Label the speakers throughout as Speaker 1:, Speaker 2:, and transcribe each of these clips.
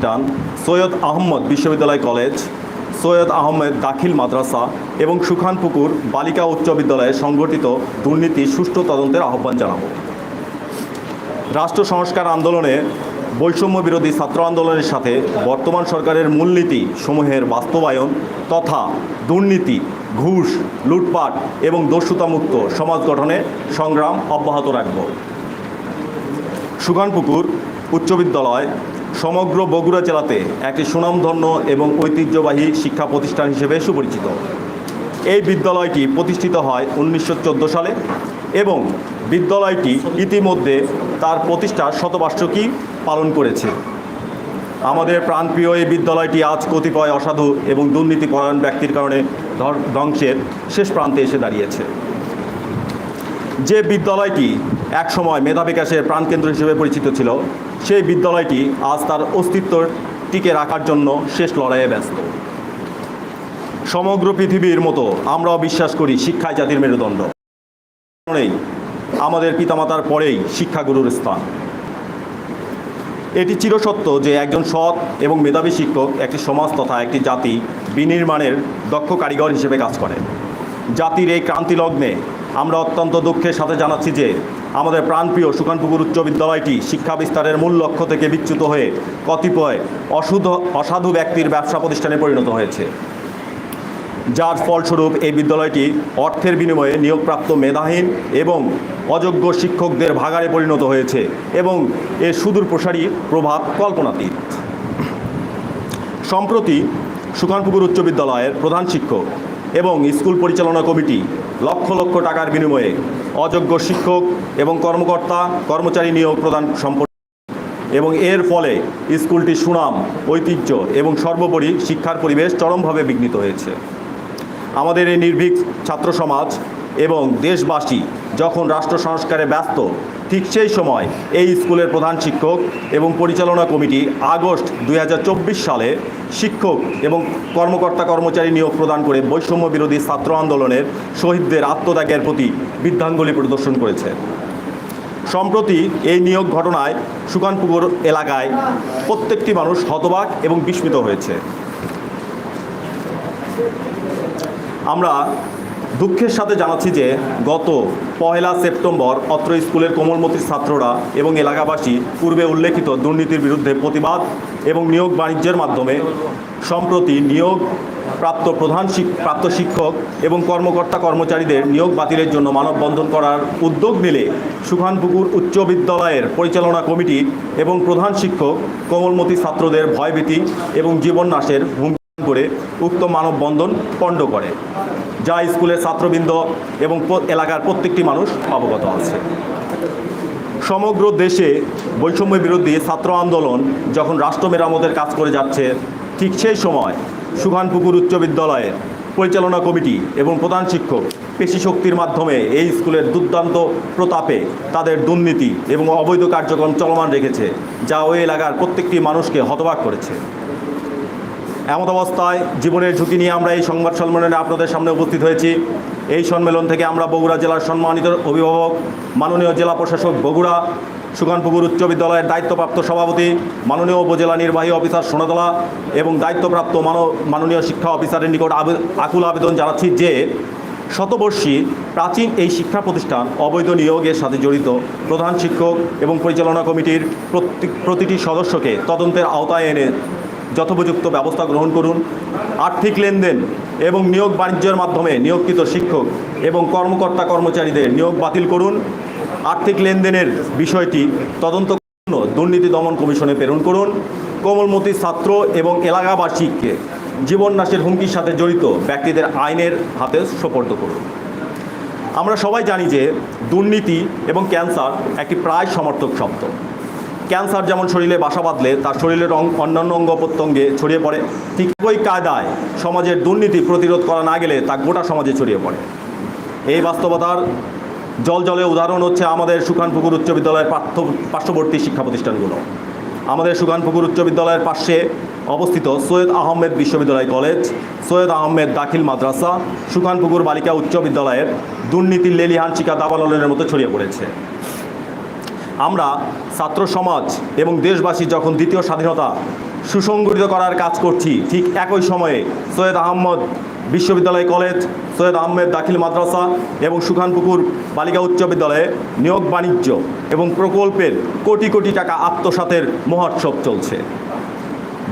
Speaker 1: প্রতিষ্ঠান সৈয়দ আহমদ বিশ্ববিদ্যালয় কলেজ, সৈয়দ আহমেদ দাখিল মাদ্রাসা এবং সুখানপুকুর বালিকা উচ্চ বিদ্যালয়ে সংগঠিত দুর্নীতি সুষ্ঠু তদন্তের আহ্বান জানাব। রাষ্ট্র সংস্কার আন্দোলনে বৈষম্য বিরোধী ছাত্র আন্দোলনের সাথে বর্তমান সরকারের মূলনীতি সমূহের বাস্তবায়ন তথা দুর্নীতি, ঘুষ, লুটপাট এবং দস্যুতামুক্ত সমাজ গঠনে সংগ্রাম অব্যাহত রাখব। সুগানপুকুর উচ্চ বিদ্যালয় সমগ্র বগুড়া জেলাতে একটি সুনামধন্য এবং ঐতিহ্যবাহী শিক্ষা প্রতিষ্ঠান হিসেবে সুপরিচিত। এই বিদ্যালয়টি প্রতিষ্ঠিত হয় উনিশশো চোদ্দ সালে এবং বিদ্যালয়টি ইতিমধ্যে তার প্রতিষ্ঠার শতবার্ষিকী পালন করেছে। আমাদের প্রাণপ্রিয় এই বিদ্যালয়টি আজ কতিপয় অসাধু এবং দুর্নীতিপরায়ণ ব্যক্তির কারণে ধ্বংসের শেষ প্রান্তে এসে দাঁড়িয়েছে। যে বিদ্যালয়টি একসময় মেধা বিকাশের প্রাণকেন্দ্র হিসেবে পরিচিত ছিল সেই বিদ্যালয়টি আজ তার অস্তিত্ব টিকে রাখার জন্য শেষ লড়াইয়ে ব্যস্ত। সমগ্র পৃথিবীর মতো আমরাও বিশ্বাস করি শিক্ষায় জাতির মেরুদণ্ড। আমাদের পিতামাতার পরেই শিক্ষাগুরুর স্থান। এটি চিরসত্য যে একজন সৎ এবং মেধাবী শিক্ষক একটি সমাজ তথা একটি জাতি বিনির্মাণের দক্ষ কারিগর হিসেবে কাজ করে। জাতির এই ক্রান্তি লগ্নে আমরা অত্যন্ত দুঃখের সাথে জানাচ্ছি যে আমাদের প্রাণপ্রিয় সুকানপুকুর উচ্চ বিদ্যালয়টি শিক্ষা বিস্তারের মূল লক্ষ্য থেকে বিচ্যুত হয়ে কতিপয় অশুদ্ধ অসাধু ব্যক্তির ব্যবসা প্রতিষ্ঠানে পরিণত হয়েছে। যার ফলস্বরূপ এই বিদ্যালয়টি অর্থের বিনিময়ে নিয়োগপ্রাপ্ত মেধাহীন এবং অযোগ্য শিক্ষকদের ভাগাড়ে পরিণত হয়েছে এবং এর সুদূর প্রসারী প্রভাব কল্পনাতীত। সম্প্রতি সুকানপুকুর উচ্চ বিদ্যালয়ের প্রধান শিক্ষক এবং স্কুল পরিচালনা কমিটি লক্ষ লক্ষ টাকার বিনিময়ে অযোগ্য শিক্ষক এবং কর্মকর্তা, কর্মচারী নিয়োগ প্রদান সম্পর্কে এবং এর ফলে স্কুলটির সুনাম, ঐতিহ্য এবং সর্বোপরি শিক্ষার পরিবেশ চরমভাবে বিঘ্নিত হয়েছে। আমাদের এই নির্ভীক ছাত্র সমাজ এবং দেশবাসী যখন রাষ্ট্র সংস্কারে ব্যস্ত, ঠিক সেই সময় এই স্কুলের প্রধান শিক্ষক এবং পরিচালনা কমিটি আগস্ট দু হাজার চব্বিশ সালে শিক্ষক এবং কর্মকর্তা কর্মচারী নিয়োগ প্রদান করে বৈষম্য বিরোধী ছাত্র আন্দোলনের শহীদদের আত্মত্যাগের প্রতি বৃদ্ধাঙ্গুলি প্রদর্শন করেছে। সম্প্রতি এই নিয়োগ ঘটনায় সুকানপুকুর এলাকায় প্রত্যেকটি মানুষ হতবাক এবং বিস্মিত হয়েছে। আমরা দুঃখের সাথে জানাচ্ছি যে গত পহেলা সেপ্টেম্বর অত্র স্কুলের কোমলমতির ছাত্ররা এবং এলাকাবাসী পূর্বে উল্লেখিত দুর্নীতির বিরুদ্ধে প্রতিবাদ এবং নিয়োগ বাণিজ্যের মাধ্যমে সম্প্রতি নিয়োগ প্রাপ্ত প্রধান প্রাপ্ত শিক্ষক এবং কর্মকর্তা কর্মচারীদের নিয়োগ বাতিলের জন্য মানববন্ধন করার উদ্যোগ নিলে সুখানপুকুর উচ্চ বিদ্যালয়ের পরিচালনা কমিটি এবং প্রধান শিক্ষক কোমলমতি ছাত্রদের ভয়ভীতি এবং জীবন নাশের করে উক্ত মানববন্ধন পণ্ড করে, যা স্কুলের ছাত্রবৃন্দ এবং এলাকার প্রত্যেকটি মানুষ অবগত আছে। সমগ্র দেশে বৈষম্য বিরোধী ছাত্র আন্দোলন যখন রাষ্ট্র মেরামতের কাজ করে যাচ্ছে, ঠিক সেই সময় সুখানপুকুর উচ্চ বিদ্যালয়ের পরিচালনা কমিটি এবং প্রধান শিক্ষক পেশি শক্তির মাধ্যমে এই স্কুলের দুর্দান্ত প্রতাপে তাদের দুর্নীতি এবং অবৈধ কার্যক্রম চলমান রেখেছে, যা ওই এলাকার প্রত্যেকটি মানুষকে হতবাক করেছে। এমত অবস্থায় জীবনের ঝুঁকি নিয়ে আমরা এই সংবাদ সম্মেলনে আপনাদের সামনে উপস্থিত হয়েছি। এই সম্মেলন থেকে আমরা বগুড়া জেলার সম্মানিত অভিভাবক, মাননীয় জেলা প্রশাসক বগুড়া সুকানপুকুর উচ্চ বিদ্যালয়ের দায়িত্বপ্রাপ্ত সভাপতি, মাননীয় উপজেলা নির্বাহী অফিসার সোনাতলা এবং দায়িত্বপ্রাপ্ত মাননীয় শিক্ষা অফিসারের নিকট আকুল আবেদন জানাচ্ছি যে শতবর্ষী প্রাচীন এই শিক্ষা প্রতিষ্ঠান অবৈধ নিয়োগের সাথে জড়িত প্রধান শিক্ষক এবং পরিচালনা কমিটির প্রতিটি সদস্যকে তদন্তের আওতায় এনে যথোপযুক্ত ব্যবস্থা গ্রহণ করুন। আর্থিক লেনদেন এবং নিয়োগ বাণিজ্যের মাধ্যমে নিয়োগকৃত শিক্ষক এবং কর্মকর্তা কর্মচারীদের নিয়োগ বাতিল করুন। আর্থিক লেনদেনের বিষয়টি তদন্ত দুর্নীতি দমন কমিশনে প্রেরণ করুন। কোমলমতি ছাত্র এবং এলাকাবাসীকে জীবন নাশের হুমকির সাথে জড়িত ব্যক্তিদের আইনের হাতে সোপর্দ করুন। আমরা সবাই জানি যে দুর্নীতি এবং ক্যান্সার একটি প্রায় সমর্থক শব্দ। ক্যান্সার যেমন শরীরে বাসা বাঁধলে, তার শরীরের অন্যান্য অঙ্গ প্রত্যঙ্গে ছড়িয়ে পড়ে। ঠিক ওই কায়দায় সমাজের দুর্নীতি প্রতিরোধ করা না গেলে তা গোটা সমাজে ছড়িয়ে পড়ে। এই বাস্তবতার জল জলে উদাহরণ হচ্ছে আমাদের সুখানপুকুর উচ্চ বিদ্যালয়ের পাঠ্য পার্শ্ববর্তী শিক্ষা প্রতিষ্ঠানগুলো। আমাদের সুখানপুকুর উচ্চ বিদ্যালয়ের পাশে অবস্থিত সৈয়দ আহমেদ বিশ্ববিদ্যালয় কলেজ, সৈয়দ আহমেদ দাখিল মাদ্রাসা সুখানপুকুর বালিকা উচ্চ বিদ্যালয়ের দুর্নীতির লেলিহান শিকা দাবালনের মতো ছড়িয়ে পড়েছে। আমরা ছাত্র সমাজ এবং দেশবাসী যখন দ্বিতীয় স্বাধীনতা সুসংগঠিত করার কাজ করছি, ঠিক একই সময়ে সৈয়দ আহমদ বিশ্ববিদ্যালয় কলেজ, সৈয়দ আহমেদ দাখিল মাদ্রাসা এবং সুখানপুকুর বালিকা উচ্চ বিদ্যালয়ে নিয়োগ বাণিজ্য এবং প্রকল্পের কোটি কোটি টাকা আত্মসাতের মহোৎসব চলছে।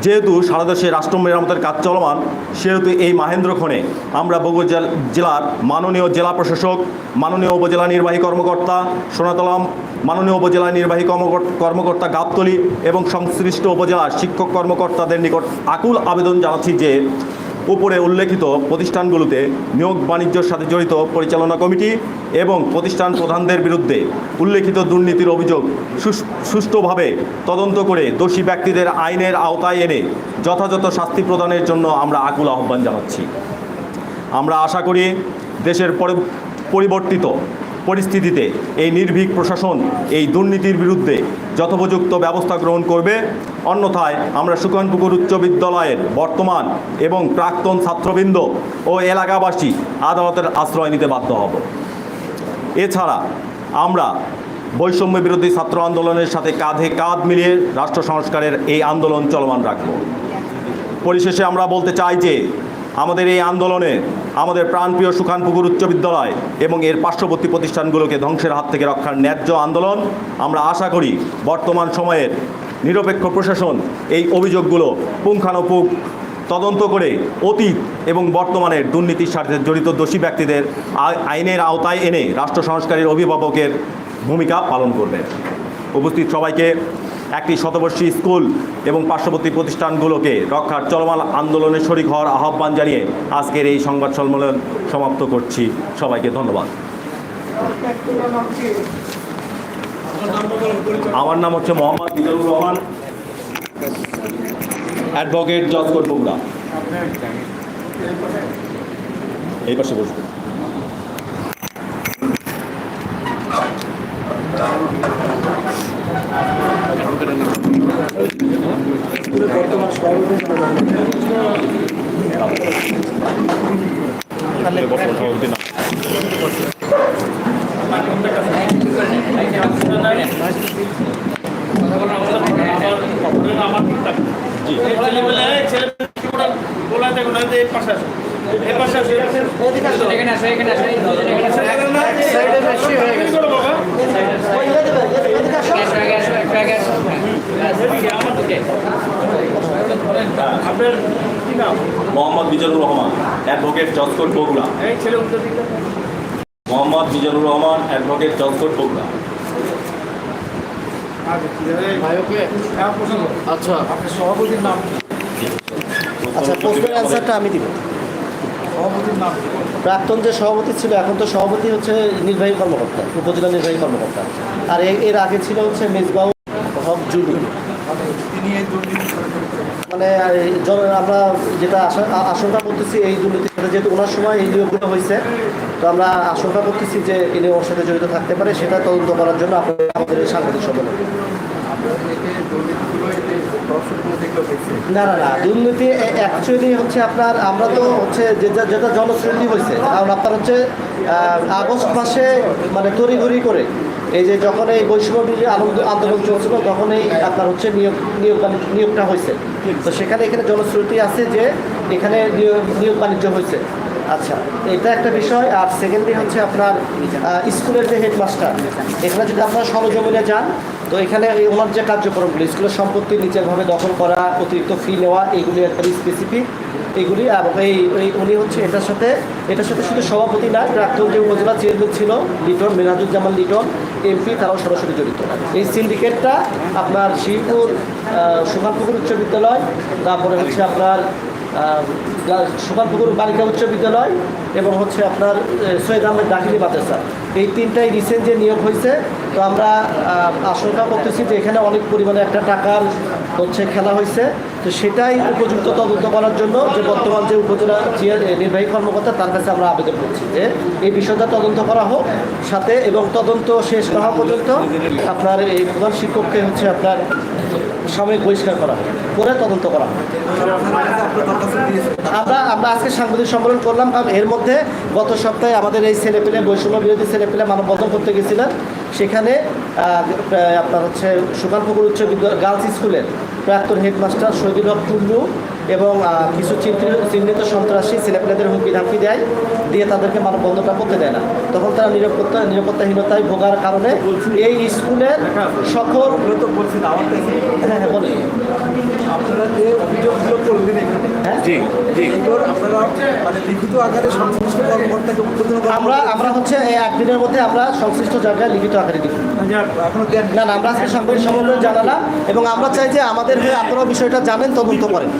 Speaker 1: যেহেতু সারা দেশে রাষ্ট্র মেরামতের কাজ চলমান, সেহেতু এই মাহেন্দ্রক্ষণে আমরা জেল- জেলার মাননীয় জেলা প্রশাসক, মাননীয় উপজেলা নির্বাহী কর্মকর্তা সোনাতলাম, মাননীয় উপজেলা নির্বাহী কর্মকর- কর্মকর্তা গাবতলি এবং সংশ্লিষ্ট উপজেলার শিক্ষক কর্মকর্তাদের নিকট আকুল আবেদন জানাচ্ছি যে উপরে উল্লেখিত প্রতিষ্ঠানগুলোতে নিয়োগ বাণিজ্যের সাথে জড়িত পরিচালনা কমিটি এবং প্রতিষ্ঠান প্রধানদের বিরুদ্ধে উল্লেখিত দুর্নীতির অভিযোগ সুষ্ঠুভাবে তদন্ত করে দোষী ব্যক্তিদের আইনের আওতায় এনে যথাযথ শাস্তি প্রদানের জন্য আমরা আকুল আহ্বান জানাচ্ছি। আমরা আশা করি দেশের পরি- পরিবর্তিত পরিস্থিতিতে এই নির্ভীক প্রশাসন এই দুর্নীতির বিরুদ্ধে যথোপযুক্ত ব্যবস্থা গ্রহণ করবে। অন্যথায় আমরা সুকানপুকুর উচ্চ বিদ্যালয়ের বর্তমান এবং প্রাক্তন ছাত্রবৃন্দ ও এলাকাবাসী আদালতের আশ্রয় নিতে বাধ্য হব। এছাড়া আমরা বৈষম্য বিরোধী ছাত্র আন্দোলনের সাথে কাঁধে কাঁধ মিলিয়ে রাষ্ট্র সংস্কারের এই আন্দোলন চলমান রাখব। পরিশেষে আমরা বলতে চাই যে আমাদের এই আন্দোলনে আমাদের প্রাণপ্রিয় সুখানপুকুর উচ্চ বিদ্যালয় এবং এর পার্শ্ববর্তী প্রতিষ্ঠানগুলোকে ধ্বংসের হাত থেকে রক্ষার ন্যায্য আন্দোলন, আমরা আশা করি বর্তমান সময়ের নিরপেক্ষ প্রশাসন এই অভিযোগগুলো পুঙ্খানুপুঙ্খ তদন্ত করে অতীত এবং বর্তমানের দুর্নীতির সাথে জড়িত দোষী ব্যক্তিদের আই- আইনের আওতায় এনে রাষ্ট্র সংস্কারের অভিভাবকের ভূমিকা পালন করবে। উপস্থিত সবাইকে একটি শতবর্ষী স্কুল এবং পার্শ্ববর্তী প্রতিষ্ঠানগুলোকে রক্ষার চলমান আন্দোলনে শরিক হওয়ার আহ্বান জানিয়ে আজকের এই সংবাদ সম্মেলন সমাপ্ত করছি। সবাইকে ধন্যবাদ। আমার নাম হচ্ছে Mohammad Bizlur Rahman, advocate judge court Bogura এই পাশে বসবে
Speaker 2: এখানে আসো এখানে আসো এখানে আসো আগে আসো একটু আগে আসো ওকে
Speaker 3: আপনার কি নাম
Speaker 1: Mohammad Mizanur Rahman advocate judge court Bogura.
Speaker 3: এই ছেলে উত্তর দিকে
Speaker 1: Mohammad Mizanur Rahman advocate judge court Bogura.
Speaker 4: আচ্ছা
Speaker 3: আপনার সভাপতির নাম
Speaker 4: আচ্ছা প্রশ্নের অ্যান্সারটা আমি দিব।
Speaker 3: সভাপতির নাম কি?
Speaker 4: প্রাক্তন যে সভাপতি ছিল এখন তো সভাপতি হচ্ছে নির্বাহী কর্মকর্তা উপজেলা নির্বাহী কর্মকর্তা। আর এর আগে ছিল হচ্ছে মেজবাউ হক জুলু
Speaker 3: তিনি এই করে ফেলেছেন।
Speaker 4: মানে আমরা যেটা আশঙ্কা করতেছি এই দুর্নীতির সাথে, যেহেতু ওনার সময় এই নিয়োগগুলো হয়েছে, তো আমরা আশঙ্কা করতেছি যে ওর সাথে জড়িত থাকতে পারে, সেটা তদন্ত করার জন্য আমাদের সাংবাদিক সম্মেলন। না না না, দুর্নীতি অ্যাকচুয়ালি হচ্ছে আপনার, আমরা তো হচ্ছে যেটা যেটা জনশ্রুতি হয়েছে, কারণ আপনার হচ্ছে আগস্ট মাসে মানে তড়িঘড়ি করে এই যে যখন এই বৈষম্য আন্দোলন চলছিল, তখন এই আপনার হচ্ছে নিয়োগ নিয়োগ নিয়োগটা হয়েছে। তো সেখানে এখানে জনশ্রুতি আছে যে এখানে নিয়োগ নিয়োগ বাণিজ্য হয়েছে। আচ্ছা এটা একটা বিষয়। আর সেকেন্ডলি হচ্ছে আপনার স্কুলের যে হেডমাস্টার এখানে যদি আপনারা সরজমিনে যান, তো এখানে ওনার যে কার্যক্রমগুলো, স্কুলের সম্পত্তি নিচেরভাবে দখল করা, অতিরিক্ত ফি নেওয়া এইগুলি একটা স্পেসিফিক এইগুলি এবং এই উনি হচ্ছে এটার সাথে এটার সাথে শুধু সভাপতি না, প্রাক্তন যে উপজেলা চেয়ারম্যান ছিল, লিটন মেরাজুজ্জামান লিটন এমপি তারাও সরাসরি জড়িত। এই সিন্ডিকেটটা আপনার শিবপুর সুখানপুকুর উচ্চ বিদ্যালয়, তারপরে হচ্ছে আপনার সুখানপুকুর বালিকা উচ্চ বিদ্যালয় এবং হচ্ছে আপনার সৈয়দ আহমেদ দাখিলি মাদ্রাসা। এই তিনটাই রিসেন্ট যে নিয়োগ হয়েছে, তো আমরা আশঙ্কা করতেছি যে এখানে অনেক পরিমাণে একটা টাকার হচ্ছে খেলা হয়েছে। তো সেটাই উপযুক্ত তদন্ত করার জন্য যে বর্তমান যে উপজেলা নির্বাহী কর্মকর্তা, তার কাছে আমরা আবেদন করছি যে এই বিষয়টা তদন্ত করা হোক, সাথে এবং তদন্ত শেষ হওয়া পর্যন্ত আপনার এই প্রধান শিক্ষককে হচ্ছে আপনার সাময়িক বহিষ্কার করা করে তদন্ত করা। আমরা আমরা আজকে সাংবাদিক সম্মেলন করলাম এর মধ্যে গত সপ্তাহে আমাদের এই ছেলেপেলে, বৈষম্য বিরোধী ছেলেপেলে মানববন্ধন করতে গেছিলেন। সেখানে আপনার হচ্ছে সুকানপুকুর উচ্চ বিদ্যালয়, গার্লস স্কুলের প্রাক্তন হেডমাস্টার শহীদুল হক টুল্লু এবং কিছু চিহ্নিত চিহ্নিত সন্ত্রাসী ছেলেপেলেদের হুমকি ধামকি দেয় দিয়ে তাদেরকে মানববন্ধনটা করতে দেয় না। তখন তারা নিরাপত্তা নিরাপত্তাহীনতায় ভোগার কারণে এই স্কুলের সকল হ্যাঁ হ্যাঁ বলুন।
Speaker 3: আপনারা যে অভিযোগগুলো করবেন এখানে
Speaker 4: হ্যাঁ?
Speaker 3: আপনারা মানে
Speaker 4: আমরা আমরা হচ্ছে এই একদিনের মধ্যে আমরা সংশ্লিষ্ট জায়গায় লিখিত আকারে দিব না না আমরা আজকে সাংবাদিক সম্মেলনে জানালাম এবং আমরা চাই যে আমাদের হয়ে আপনারাও বিষয়টা জানেন তদন্ত করেন।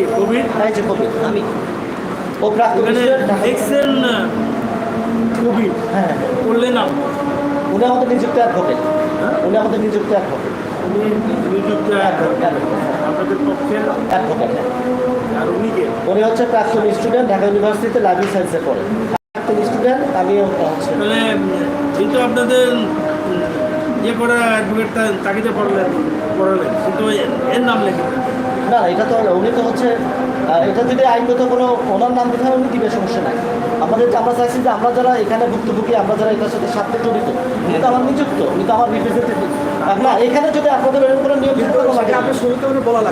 Speaker 5: কি কোভিড
Speaker 4: এই যে কবি আমি। ও প্রাক্তন
Speaker 5: দেখছেন কোভিড
Speaker 4: হ্যাঁ।
Speaker 5: করলেন না।
Speaker 4: উনি আমাদের নিযুক্ত অ্যাডভোকেট উনি আমাদের নিযুক্ত অ্যাডভোকেট
Speaker 5: উনি নিযুক্ত আপনাদের পক্ষে?
Speaker 4: অ্যাডভোকেট
Speaker 5: আর উনি কে?
Speaker 4: উনি হচ্ছে প্রাক্তন স্টুডেন্ট ঢাকা ইউনিভার্সিটিতে লাইব্রেরি সায়েন্সে পড়ে। প্রাক্তন স্টুডেন্ট আমি হচ্ছে
Speaker 5: তাহলে কিন্তু আপনাদের ইয়ে করা অ্যাডভোকেটটা তাকিতে পড়লেন পড়ালেন কিন্তু এর নাম লেখেন।
Speaker 4: না এটা তো উনি তো হচ্ছে এটা যদি আইনগত কোনো ওনার নাম দিতে হয় উনি দিবে সমস্যা নাই। আমাদের আমরা চাইছি যে আমরা যারা এখানে ভুক্তভোগী আমরা যারা এটার সাথে সাথে জড়িত উনি তো আমার নিযুক্ত উনি তো আমার রিপ্রেজেন্টেটিভ না এখানে যদি আপনাদের এরকম কোনো নিয়ম থাকে লাগে
Speaker 3: শুরুতে উনি বলা
Speaker 4: আচ্ছা,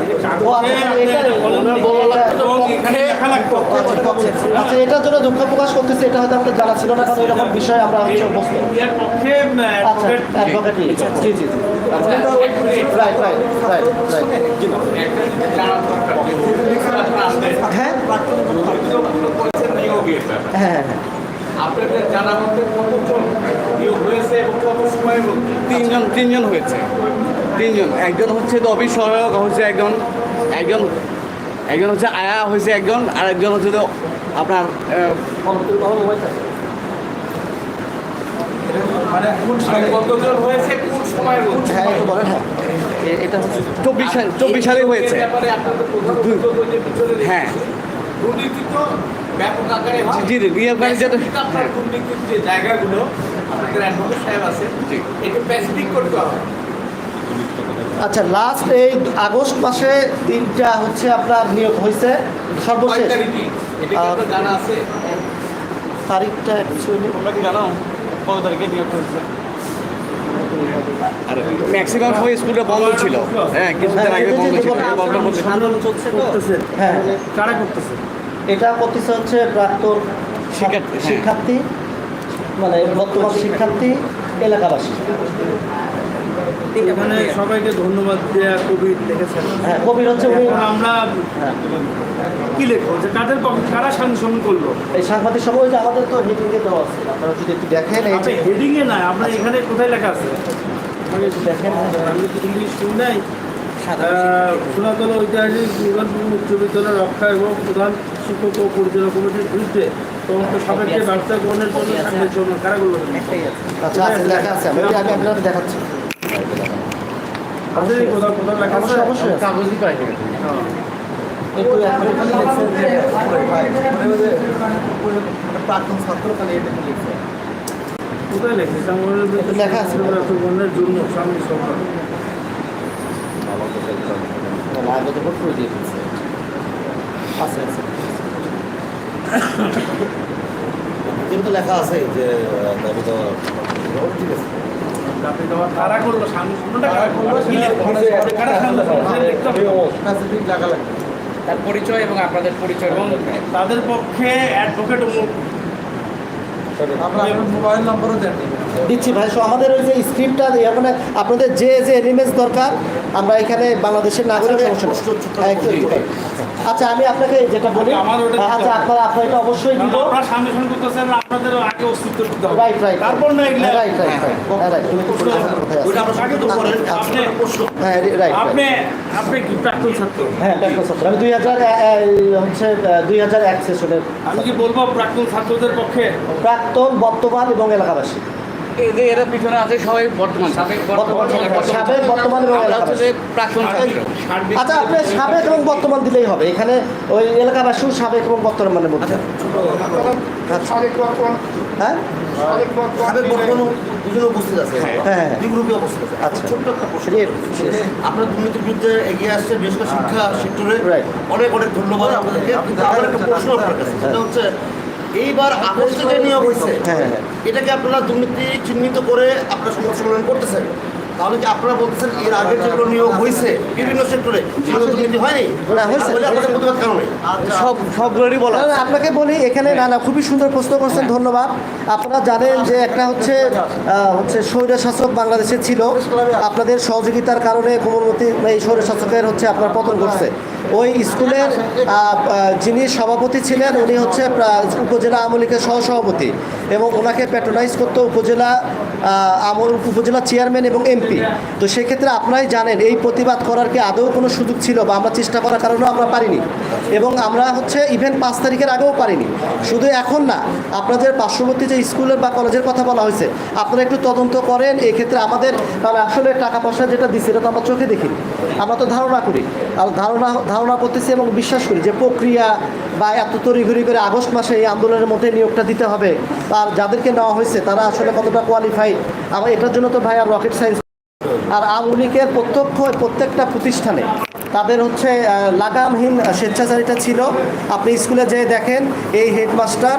Speaker 5: লাগতো
Speaker 4: আচ্ছা এটার জন্য দুঃখ প্রকাশ করতেছি এটা হয়তো আমাদের জানা ছিল না কারণ এরকম বিষয় আমরা হচ্ছে অভ্যস্ত আচ্ছা জি জি জি। হ্যাঁ। হ্যাঁ হ্যাঁ।
Speaker 6: হয়েছে
Speaker 7: তিনজন তিনজন হয়েছে। তিনজন। একজন হচ্ছে তো অফিস সহায়ক, হচ্ছে একজন একজন একজন হচ্ছে আয়া, হয়েছে একজন আর একজন হচ্ছে তো আপনার
Speaker 3: মানে কোন
Speaker 6: কতজন হয়েছে কোন সময়ের
Speaker 4: হ্যাঁ একটু বলেন হ্যাঁ। এটা হচ্ছে
Speaker 7: চব্বিশ সাল সালে হয়েছে। হ্যাঁ।
Speaker 6: হয়।
Speaker 7: জি জি রিয়া ভাই যেটা
Speaker 6: Specific আপনার দুর্নীতির যে জায়গাগুলো আপনাদের অ্যাডভোকেট সাহেব আছে এটা স্পেসিফিক করতে হবে
Speaker 4: আচ্ছা লাস্ট এই আগস্ট মাসে তিনটা হচ্ছে আপনার নিয়োগ হয়েছে। সর্বশেষ। তারিখটা অ্যাকচুয়ালি
Speaker 7: জানো কত তারিখে নিয়োগ করেছে। আর ম্যাক্সিমাম সময় স্কুলটা বন্ধ ছিল। হ্যাঁ কিছুদিন আগে বন্ধ ছিল।
Speaker 4: আন্দোলন চলছে হ্যাঁ
Speaker 5: কারা করতেছে?
Speaker 4: এটা করতেছে হচ্ছে প্রাক্তন
Speaker 7: শিক্ষার্থী, হ্যাঁ।
Speaker 4: শিক্ষার্থী মানে বর্তমান শিক্ষার্থী এলাকাবাসী।
Speaker 5: এখানে সবাইকে ধন্যবাদ দেয়া কোভিড লিখেছেন
Speaker 4: হ্যাঁ কবির হচ্ছে উনি
Speaker 5: আমরা
Speaker 4: হ্যাঁ,
Speaker 5: কি লিখব? যে কাদের কারা সাংশন করল?
Speaker 4: এই সাংবাদিক সভা ওই যে আমাদের তো মিটিংয়ে দেওয়া আছে। আপনারা যদি একটু দেখেন এই যে
Speaker 5: হেডিং এ নাই। আপনার এখানে কোথায় লেখা আছে?
Speaker 4: দেখেন।
Speaker 5: আমি তো ইংলিশ শুনি নাই। সনাতন ঐতিহাসিক নিবন্ধন উচ্চ বিদ্যালয় রক্ষা এবং প্রধান শিক্ষক ও পরিচালনা কমিটির বিরুদ্ধে তদন্ত সাপেক্ষে ব্যবস্থা গ্রহণের জন্য সাংবাদিক সম্মেলন কারা
Speaker 4: আচ্ছা আছে লেখা আছে। আমি আমি আপনাদের দেখাচ্ছি
Speaker 5: আছে কোথাও কোথাও লেখা আছে
Speaker 4: অবশ্যই অবশ্যই আছে।
Speaker 2: কাগজই পাই
Speaker 4: একটু এখন এখানে লিখছেন যে
Speaker 3: প্রাক্তন ছাত্র খালি এটা লিখছে?
Speaker 5: কোথায় লেখেছে? আমাদের
Speaker 4: লেখা আছে।
Speaker 5: গ্রহণের জন্য স্বামী সরকার
Speaker 4: আছে আছে।
Speaker 8: কিন্তু লেখা আছে যে ঠিক আছে।
Speaker 5: কারা করল কারা করল কারা সাংবাদিক সম্মেলন লিখতে হবে।
Speaker 3: স্পেসিফিক লাগা লাগবে
Speaker 2: তার পরিচয় এবং আপনাদের পরিচয়
Speaker 5: এবং তাদের পক্ষে অ্যাডভোকেট
Speaker 3: আপনার আপনার মোবাইল নম্বরও দেন
Speaker 4: দিচ্ছি ভাই সো আমাদের ওই যে স্ক্রিপ্টটা মানে আপনাদের যে যে এলিমেন্টস দরকার আমরা এখানে বাংলাদেশের নাগরিক সমস্যা আচ্ছা আমি আপনাকে যেটা বলি
Speaker 5: ওটা
Speaker 4: আচ্ছা
Speaker 5: হবে।
Speaker 4: আপনার আপনার এটা অবশ্যই দিব।
Speaker 5: আপনারা সামনে সামনে করতেছেন আপনাদের আগে অস্তিত্ব দিতে হবে।
Speaker 4: রাইট রাইট
Speaker 5: তারপর না এগুলা
Speaker 4: রাইট রাইট রাইট রাইট তুমি তো বলে রাখো কোথায় আছে।
Speaker 8: ওইটা আমরা
Speaker 5: আগে তো বলেন, আপনি
Speaker 4: হ্যাঁ রাইট
Speaker 5: আপনি আপনি কি প্রাক্তন ছাত্র?
Speaker 4: হ্যাঁ ডাক্তার ছাত্র। আমি দুই হাজার হচ্ছে দুই হাজার এক সেশনের
Speaker 5: আমি কি বলব প্রাক্তন ছাত্রদের পক্ষে?
Speaker 4: প্রাক্তন বর্তমান এবং এলাকাবাসী।
Speaker 7: এই যে এরা পিছনে আছে সবাই বর্তমান
Speaker 2: সাবেক
Speaker 4: বর্তমান
Speaker 7: প্রাক্তন
Speaker 4: আচ্ছা আপনি সাবেক এবং বর্তমান দিলেই হবে। এখানে ওই এলাকাবাসীও সাবেক এবং বর্তমানের মধ্যে আচ্ছা হ্যাঁ?
Speaker 8: সাবেক বর্তমানে দুজনে উপস্থিত আছে।
Speaker 4: হ্যাঁ।
Speaker 8: গ্রুপে উপস্থিত
Speaker 4: আচ্ছা।
Speaker 8: আপনার দুর্নীতির বিরুদ্ধে এগিয়ে আসছে বেশ শিক্ষা সেক্টরে। অনেক অনেক ধন্যবাদ আপনাদেরকে। একটা প্রশ্ন আপনার কাছে সেটা হচ্ছে এইবার আগস্টে যে নিয়োগ হয়েছে
Speaker 4: হ্যাঁ, হ্যাঁ।
Speaker 8: এটাকে আপনারা দুর্নীতি চিহ্নিত করে আপনারা সংবাদ সম্মেলন করতেছেন। তাহলে কি আপনারা বলতেছেন এর আগে যেগুলো নিয়োগ হয়েছে বিভিন্ন সেক্টরে দুর্নীতি হয়নি?
Speaker 4: হয়েছে।
Speaker 8: কারণে
Speaker 7: সব সবগুলোরই বলা
Speaker 4: আপনাকে বলি এখানে না না খুবই সুন্দর প্রশ্ন করছেন ধন্যবাদ। আপনারা জানেন যে একটা হচ্ছে হচ্ছে স্বৈর শাসক বাংলাদেশে ছিল। আপনাদের সহযোগিতার কারণে কোমলমতি এই স্বৈর শাসকের হচ্ছে আপনার পতন ঘটছে। ওই স্কুলের যিনি সভাপতি ছিলেন, উনি হচ্ছে উপজেলা আওয়ামী লীগের সহসভাপতি এবং ওনাকে প্যাট্রোনাইজ করতো উপজেলা আমল, উপজেলা চেয়ারম্যান এবং এমপি তো সেক্ষেত্রে আপনারাই জানেন, এই প্রতিবাদ করার কি আদৌ কোনো সুযোগ ছিল বা আমরা চেষ্টা করার কারণেও আমরা পারিনি এবং আমরা হচ্ছে ইভেন পাঁচ তারিখের আগেও পারিনি। শুধু এখন না, আপনাদের পার্শ্ববর্তী যে স্কুলের বা কলেজের কথা বলা হয়েছে, আপনারা একটু তদন্ত করেন, এক্ষেত্রে আমাদের আসলে টাকা পয়সা যেটা দিচ্ছে এটা তো আমরা চোখে দেখি আমরা তো ধারণা করি। আর ধারণা ধারণা করতেছি এবং বিশ্বাস করি যে প্রক্রিয়া বা এত তড়িঘড়ি করে আগস্ট মাসে এই আন্দোলনের মধ্যে নিয়োগটা দিতে হবে। আর যাদেরকে নেওয়া হয়েছে, তারা আসলে কতটা কোয়ালিফাইড আমার এটার জন্য তো ভাই আর রকেট সায়েন্স আর আওয়ামী লীগের প্রত্যক্ষ প্রত্যেকটা প্রতিষ্ঠানে তাদের হচ্ছে লাগামহীন স্বেচ্ছাচারিতা ছিল। আপনি স্কুলে যেয়ে দেখেন, এই হেডমাস্টার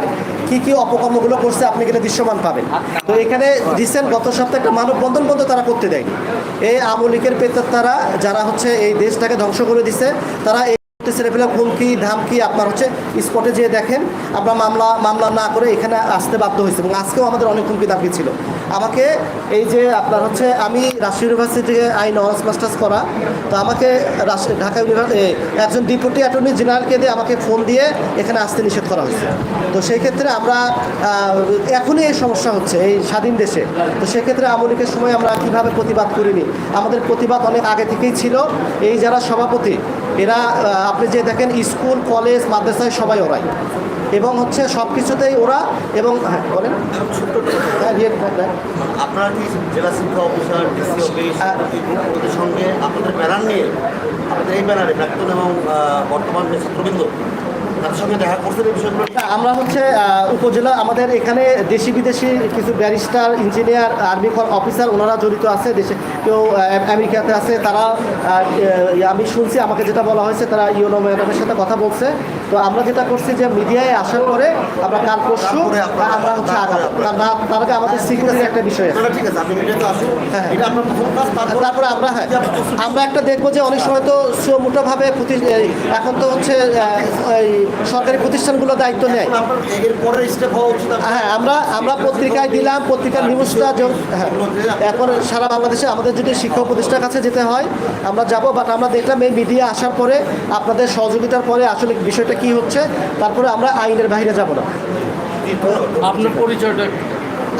Speaker 4: কি কি অপকর্মগুলো করছে আপনি এখানে দৃশ্যমান পাবেন। তো এখানে রিসেন্ট গত সপ্তাহে একটা মানববন্ধন বন্ধ তারা করতে দেয় এই আওয়ামী লীগের তারা যারা হচ্ছে এই দেশটাকে ধ্বংস করে দিছে, তারা ছেলেপেলে হুমকি, ধামকি আপনার হচ্ছে স্পটে যেয়ে দেখেন। আপনার মামলা মামলা না করে এখানে আসতে বাধ্য হয়েছে এবং আজকেও আমাদের অনেক হুমকি ধামকি ছিল। আমাকে এই যে আপনার হচ্ছে আমি রাজশাহী ইউনিভার্সিটি থেকে আইন অনার্স মাস্টার্স করা, তো আমাকে ঢাকা ইউনিভার্সিটি একজন ডিপুটি অ্যাটর্নি জেনারেলকে দিয়ে আমাকে ফোন দিয়ে এখানে আসতে নিষেধ করা হয়েছে। তো সেই ক্ষেত্রে আমরা এখনই এই সমস্যা হচ্ছে, এই স্বাধীন দেশে। তো সেক্ষেত্রে আমলিকের সময় আমরা কীভাবে প্রতিবাদ করিনি? আমাদের প্রতিবাদ অনেক আগে থেকেই ছিল। এই যারা সভাপতি, এরা আপনি যে দেখেন, স্কুল, কলেজ, মাদ্রাসায় সবাই ওরাই। এবং হচ্ছে সব কিছুতেই ওরা এবং হ্যাঁ বলেন হ্যাঁ, ইয়ে।
Speaker 8: আপনারা কি জেলা শিক্ষা অফিসার ডিসি অফিস ওদের সঙ্গে আপনাদের ব্যানার নিয়ে আপনাদের এই ব্যানারে প্রাক্তন এবং বর্তমান যে ছাত্রবৃন্দ?
Speaker 4: আমরা হচ্ছে উপজেলা আমাদের এখানে দেশি বিদেশি কিছু ব্যারিস্টার ইঞ্জিনিয়ার আর্মি অফিসার ওনারা জড়িত আছে দেশে কেউ আমেরিকাতে আছে তারা আহ, আমি শুনছি আমাকে যেটা বলা হয়েছে তারা ইউনো ম্যাডামের সাথে কথা বলছে তো আমরা যেটা করছি যে মিডিয়ায় আসার পরে আমরা কাল পরশু আমরা হচ্ছে তার আগে আমাদের সিকিউরিটির একটা বিষয় আছে। হ্যাঁ।
Speaker 8: কাজ তারপর
Speaker 4: আমরা হ্যাঁ। আমরা একটা দেখব যে অনেক সময় তো সুমোটোভাবে এখন তো হচ্ছে সরকারি প্রতিষ্ঠানগুলো দায়িত্ব নেয়। হ্যাঁ আমরা আমরা পত্রিকায় দিলাম পত্রিকার নিউজটা হ্যাঁ। এখন সারা বাংলাদেশে আমাদের যদি শিক্ষক প্রতিষ্ঠানের কাছে যেতে হয় আমরা যাব বাট আমরা দেখলাম এই মিডিয়া আসার পরে আপনাদের সহযোগিতার পরে আসলে বিষয়টা কি হচ্ছে? তারপরে আমরা আইনের বাইরে যাব না।
Speaker 2: আপনার পরিচয়টা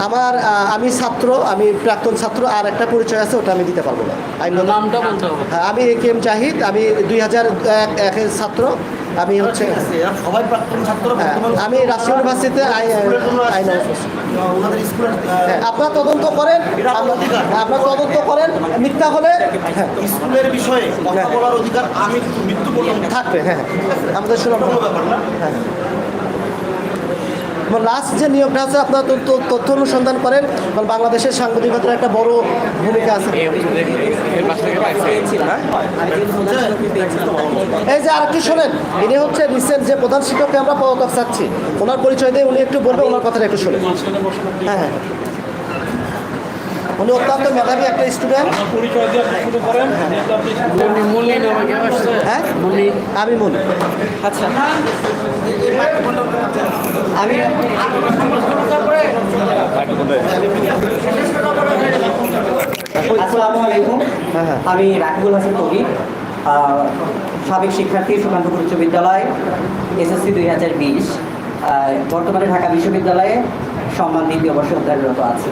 Speaker 4: আমার আমি ছাত্র আমি প্রাক্তন ছাত্র আর একটা পরিচয় আছে ওটা আমি দিতে পারব না। আইন
Speaker 2: নামটা বলতে হবে।
Speaker 4: হ্যাঁ আমি এ কে এম জাহিদ আমি দুই হাজার ছাত্র। আমি হচ্ছে
Speaker 8: সবাই প্রাক্তন ছাত্র
Speaker 4: হ্যাঁ, আমি রাজশাহী ইউনিভার্সিটিতে
Speaker 8: আপনার
Speaker 4: হ্যাঁ, তদন্ত করেন।
Speaker 8: আপনার।
Speaker 4: আপনারা তদন্ত করেন। মিথ্যা হলে হ্যাঁ,
Speaker 8: স্কুলের বিষয়ে কথা বলার অধিকার আমি মৃত্যু পর্যন্ত
Speaker 4: থাকবে হ্যাঁ। আমাদের
Speaker 8: সুরক্ষা ব্যাপার না।
Speaker 4: লাস্ট যে নিয়োগটা আছে, আপনারা তথ্য অনুসন্ধান করেন এবং বাংলাদেশের সাংবাদিকতার একটা বড় ভূমিকা আছে। এই যে আরেকটি শোনেন, ইনি হচ্ছে রিসেন্ট যে প্রধান শিক্ষককে আমরা পদত্যাগ চাচ্ছি, ওনার পরিচয় দিয়ে উনি একটু বলবেন, ওনার কথাটা একটু শোনেন। হ্যাঁ হ্যাঁ। উনি অত্যন্ত মেধাবী একটা স্টুডেন্ট হ্যাঁ? আমি মনে। আচ্ছা। আমি
Speaker 9: আসসালামু আলাইকুম।
Speaker 4: হ্যাঁ, হ্যাঁ।
Speaker 9: আমি রাকিবুল হাসান কবি। সাবেক শিক্ষার্থী সুকান্তপুর উচ্চ বিদ্যালয় এসএসসি দুই হাজার বিশ। বর্তমানে ঢাকা বিশ্ববিদ্যালয়ে সম্মান দ্বিতীয় বর্ষে অধ্যয়নরত আছি।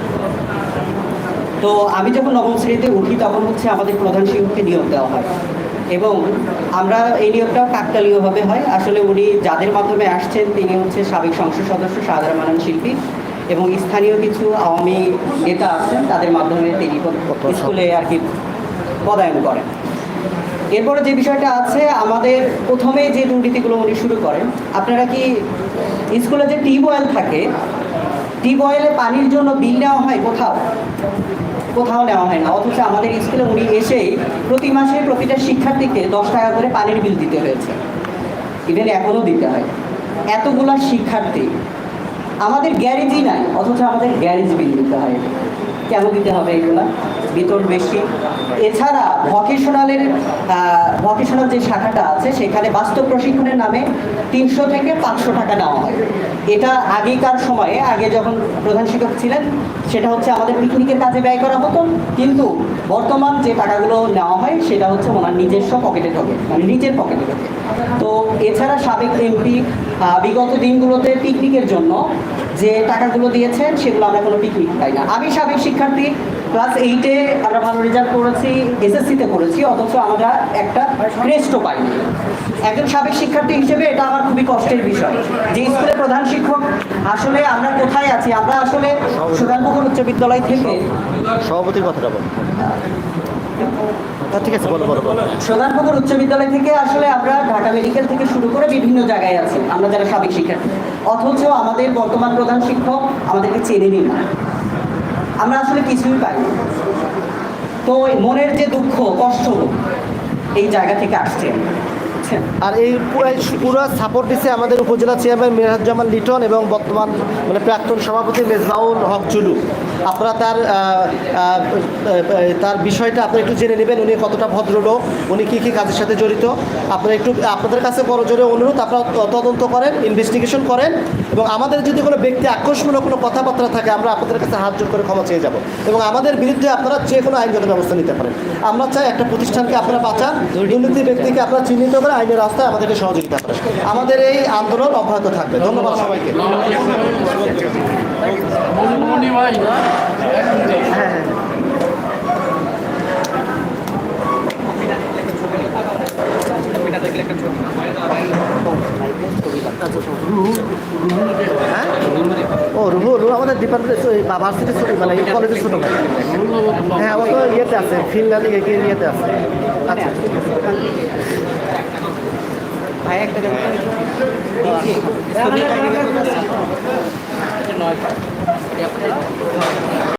Speaker 9: তো আমি যখন নবম শ্রেণীতে উঠি, তখন হচ্ছে আমাদের প্রধান শিক্ষককে নিয়োগ দেওয়া হয়। এবং আমরা এই নিয়োগটাও কাকতালীয়ভাবে হয়। আসলে উনি যাদের মাধ্যমে আসছেন, তিনি হচ্ছে সাবেক সংসদ সদস্য সাধারণ মানন শিল্পী এবং স্থানীয় কিছু আওয়ামী নেতা আছেন, তাদের মাধ্যমে তিনি স্কুলে আর কি পদায়ন করেন। এরপরে যে বিষয়টা আছে, আমাদের প্রথমে যে দুর্নীতিগুলো উনি শুরু করেন, আপনারা কি স্কুলে যে টিউব অয়েল থাকে টিউব অয়েলে পানির জন্য বিল নেওয়া হয় কোথাও? কোথাও নেওয়া হয় না। অথচ আমাদের স্কুলে উনি এসেই প্রতি মাসে প্রতিটা শিক্ষার্থীকে দশ টাকা করে পানির বিল দিতে হয়েছে। ইভেন এখনও দিতে হয়। এতগুলা শিক্ষার্থী। আমাদের গ্যারেজই নাই, অথচ আমাদের গ্যারেজ বিল দিতে হয়। কেন দিতে হবে এগুলা? বেতন বেশি। এছাড়া ভকেশনালের ভকেশনাল যে শাখাটা আছে, সেখানে বাস্তব প্রশিক্ষণের নামে তিনশো থেকে পাঁচশো টাকা নেওয়া হয়। এটা আগেকার সময়ে, আগে যখন প্রধান শিক্ষক ছিলেন, সেটা হচ্ছে আমাদের পিকনিকের কাজে ব্যয় করা হতো। কিন্তু বর্তমান যে টাকাগুলো নেওয়া হয়, সেটা হচ্ছে ওনার নিজস্ব পকেটে ঢোকে মানে নিজের পকেটে ঢোকে। তো এছাড়া সাবেক এমপি বিগত দিনগুলোতে পিকনিকের জন্য যে টাকাগুলো দিয়েছেন, সেগুলো আমরা কোনো পিকনিক পাই না। আমি সাবেক শিক্ষার্থী, ক্লাস এইটে আমরা ভালো রেজাল্ট করেছি এসএসসিতে করেছি, অথচ আমরা একটা ক্রেস্টও পাইনি। একজন সাবেক শিক্ষার্থী হিসেবে এটা আমার খুবই কষ্টের বিষয়। যে স্কুলের প্রধান শিক্ষক, আসলে আমরা কোথায় আছি? আমরা আসলে সুধানপুকুর উচ্চ বিদ্যালয় থেকে
Speaker 4: সভাপতির কথাটা বল। ঠিক আছে, বলো বলো বলো।
Speaker 9: উচ্চ বিদ্যালয় থেকে আসলে আমরা ঢাকা মেডিকেল থেকে শুরু করে বিভিন্ন জায়গায় আছি, আমরা যারা সাবেক শিক্ষার্থী। অথচ আমাদের বর্তমান প্রধান শিক্ষক আমাদেরকে চেনেনি না আমরা আসলে কিছুই পাই। তো মনের যে দুঃখ, কষ্ট এই জায়গা থেকে আসছে। বুঝছেন?
Speaker 4: আর এই পুরো সাপোর্ট দিচ্ছে আমাদের উপজেলা চেয়ারম্যান মিরাজ্জামান লিটন এবং বর্তমান মানে প্রাক্তন সভাপতি মেজবাউল হক চুলু আপনারা তার তার বিষয়টা আপনি একটু জেনে নেবেন, উনি কতটা ভদ্রলোক, উনি কী কী কাজের সাথে জড়িত আপনারা একটু, আপনাদের কাছে বড় জোরে অনুরোধ, আপনারা তদন্ত করেন ইনভেস্টিগেশন করেন এবং আমাদের যদি কোনো ব্যক্তি আকর্ষণীয় কোনো কথাবার্তা থাকে, আমরা আপনাদের কাছে হাত জোর করে ক্ষমা চেয়ে যাব। এবং আমাদের বিরুদ্ধে আপনারা যে কোনো আইনগত ব্যবস্থা নিতে পারেন। আমরা চাই একটা প্রতিষ্ঠানকে আপনারা বাঁচান, দুর্নীতি ব্যক্তিকে আপনারা চিহ্নিত করে আইনের রাস্তায় আমাদেরকে সহযোগিতা করেন। আমাদের এই আন্দোলন অব্যাহত থাকবে। ধন্যবাদ সবাইকে।
Speaker 2: মনি ভাই না
Speaker 4: হ্যাঁ। ও, রুহু রুহু আমাদের ডিপার্টমেন্ট ভার্সিটি মানে কলেজের ছোটো হ্যাঁ আমার তো ইয়েতে আছে ফিল্ড ইয়েতে আছে। আচ্ছা।
Speaker 9: ভাই, একটা।